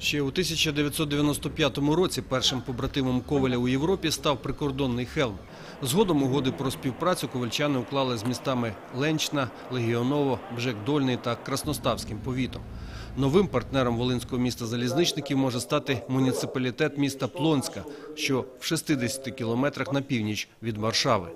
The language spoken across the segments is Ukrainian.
Ще у 1995 році першим побратимом Коваля у Європі став прикордонний Хелм. Згодом угоди про співпрацю ковальчани уклали з містами Ленчна, Легіоново, Бжек-Дольний та Красноставським повітом. Новим партнером волинського міста залізничників може стати муніципалітет міста Плонська, що в 60 кілометрах на північ від Варшави.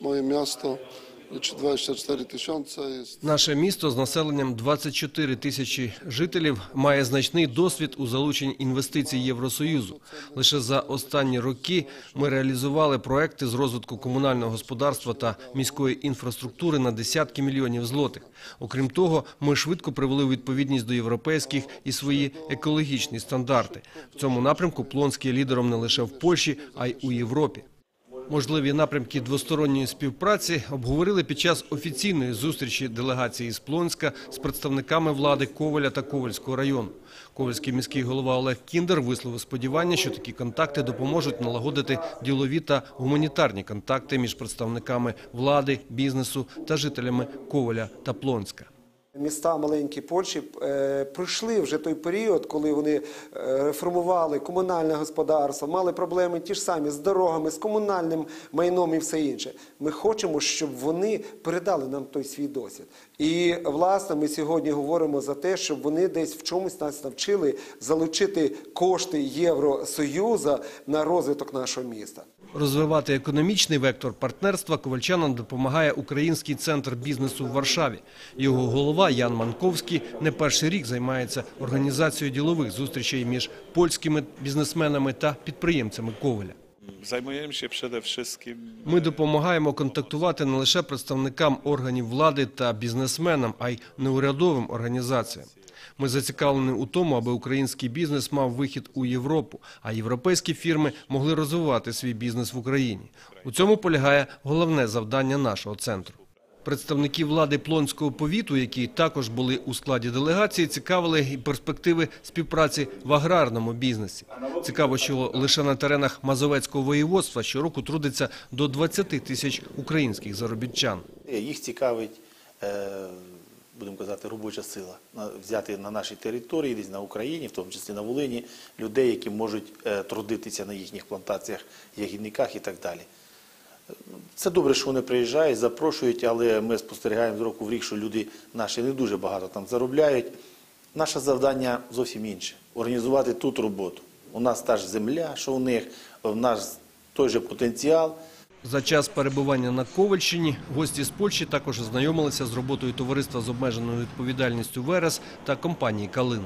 Miasto liczy 24 tysiące, Наше місто з населенням 24 тисячі жителів має значний досвід у залученні інвестицій Євросоюзу. Лише за останні роки ми реалізували проекти з розвитку комунального господарства та міської інфраструктури на десятки мільйонів злотих. Окрім того, ми швидко привели відповідність до європейських і свої екологічні стандарти. В цьому напрямку Плонський лідером не лише в Польщі, а й у Європі. Можливі напрямки двосторонньої співпраці обговорили під час офіційної зустрічі делегації з Плонська з представниками влади Коваля та Ковальського району. Ковальський міський голова Олег Кіндер висловив сподівання, що такі контакти допоможуть налагодити ділові та гуманітарні контакти між представниками влади, бізнесу та жителями Коваля та Плонська. Міста маленькі Польщі е, пройшли вже той період, коли вони реформували комунальне господарство, мали проблеми ті ж самі з дорогами, з комунальним майном і все інше. Ми хочемо, щоб вони передали нам той свій досвід. І власне ми сьогодні говоримо за те, щоб вони десь в чомусь нас навчили залучити кошти Євросоюзу на розвиток нашого міста. Розвивати економічний вектор партнерства ковальчанам допомагає Український центр бізнесу в Варшаві. Його голова Ян Манковський не перший рік займається організацією ділових зустрічей між польськими бізнесменами та підприємцями Коваля. Się przede wszystkim Ми допомагаємо контактувати не лише представникам органів влади та бізнесменам, а й неурядовим організаціям. Ми зацікавлені у тому, аби український бізнес мав вихід у Європу, а європейські фірми могли розвивати свій бізнес в Україні. У цьому полягає головне завдання нашого центру. Представники влади Плонського повіту, які також були у складі делегації, цікавили і перспективи співпраці в аграрному бізнесі. Цікаво, що лише на теренах Мазовецького воєводства щороку трудиться до 20 тисяч українських заробітчан. Їх цікавить, е, будемо казати, робоча сила. Взяти на нашій території, десь на Україні, в тому числі на Волині, людей, які можуть е, трудитися на їхніх плантаціях, ягідниках і так далі. Це добре, що вони приїжджають, запрошують, але ми спостерігаємо з року в рік, що люди наші не дуже багато там заробляють. Наше завдання зовсім інше організувати тут роботу. У нас та ж земля, що у них, у нас той же потенціал. За час перебування на Ковальщині гості з Польщі також ознайомилися з роботою товариства з обмеженою відповідальністю «Верес» та компанії «Калина».